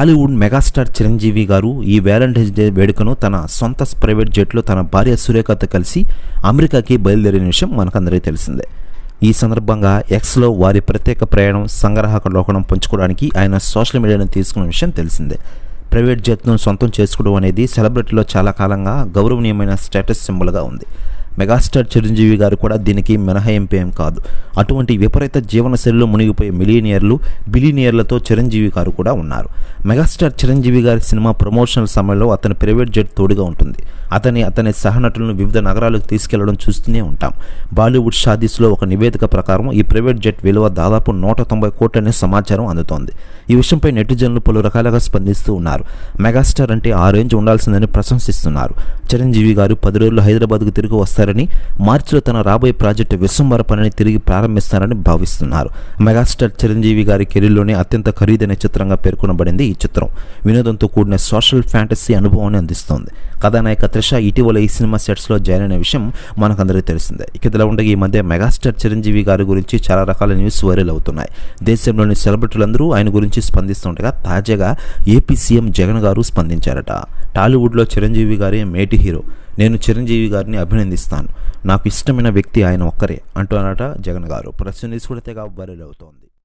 Tollywood megastar Chiranjeevi గారు ఈ Valentine's day వేడుకను తన సొంత ప్రైవేట్ జెట్లో తన భార్య సురేఖతో కలిసి అమెరికాకి బయలుదేరిన విషయం మనకందరికీ తెలిసిందే. ఈ సందర్భంగా ఎక్స్లో వారి ప్రత్యేక ప్రయాణం సంగ్రహక లోకడం పంచుకోవడానికి ఆయన సోషల్ మీడియాను తీసుకున్న విషయం తెలిసిందే. ప్రైవేట్ జెట్ను సొంతం చేసుకోవడం అనేది సెలబ్రిటీలో చాలా కాలంగా గౌరవనీయమైన స్టేటస్ సింబల్గా ఉంది. మెగాస్టార్ చిరంజీవి గారు కూడా దీనికి మినహాయింపు ఏం కాదు. అటువంటి విపరీత జీవనశైలిలో మునిగిపోయే మిలీనియర్లు బిలీనియర్లతో చిరంజీవి గారు కూడా ఉన్నారు. మెగాస్టార్ చిరంజీవి గారి సినిమా ప్రమోషనల్ సమయంలో అతని ప్రైవేట్ జెట్ తోడుగా ఉంటుంది. అతని అతని సహనటులను వివిధ నగరాలకు తీసుకెళ్ళడం చూస్తూనే ఉంటాం. బాలీవుడ్ షాదీస్లో ఒక నివేదిక ప్రకారం ఈ ప్రైవేట్ జెట్ విలువ దాదాపు నూట తొంభై కోట్లనే సమాచారం అందుతోంది. ఈ విషయంపై నెటిజన్లు పలు రకాలుగా స్పందిస్తూ ఉన్నారు. మెగాస్టార్ అంటే ఆ రేంజ్ ఉండాల్సిందని ప్రశంసిస్తున్నారు. చిరంజీవి గారు పది రోజులు హైదరాబాద్కు తిరిగి వస్తారని మార్చిలో తన రాబోయే ప్రాజెక్టు విశ్వంబర పనిని తిరిగి ప్రారంభిస్తారని భావిస్తున్నారు. మెగాస్టార్ చిరంజీవి గారి కెరీర్లోనే అత్యంత ఖరీదైన చిత్రంగా పేర్కొనబడింది ఈ చిత్రం. వినోదంతో కూడిన సోషల్ ఫ్యాంటసీ అనుభవాన్ని అందిస్తోంది. కథానాయక త్రిష ఇటీవల ఈ సినిమా సెట్స్లో జాయిన్ అయిన విషయం మనకందరికీ తెలిసిందే. ఇక ఇలా ఉండగా ఈ మధ్య మెగాస్టార్ చిరంజీవి గారి గురించి చాలా రకాల న్యూస్ వైరల్ అవుతున్నాయి. దేశంలోని సెలబ్రిటీలందరూ ఆయన గురించి స్పందిస్తుండగా తాజాగా ఏపీ సీఎం జగన్ గారు స్పందించారట. టాలీవుడ్లో చిరంజీవి గారి మేటి హీరో. నేను చిరంజీవి గారిని అభినందిస్తాను. నాకు ఇష్టమైన వ్యక్తి ఆయన ఒక్కరే అంటున్నారట జగన్ గారు. ప్రస్తుతం న్యూస్ కూడా తెగ అవుతోంది.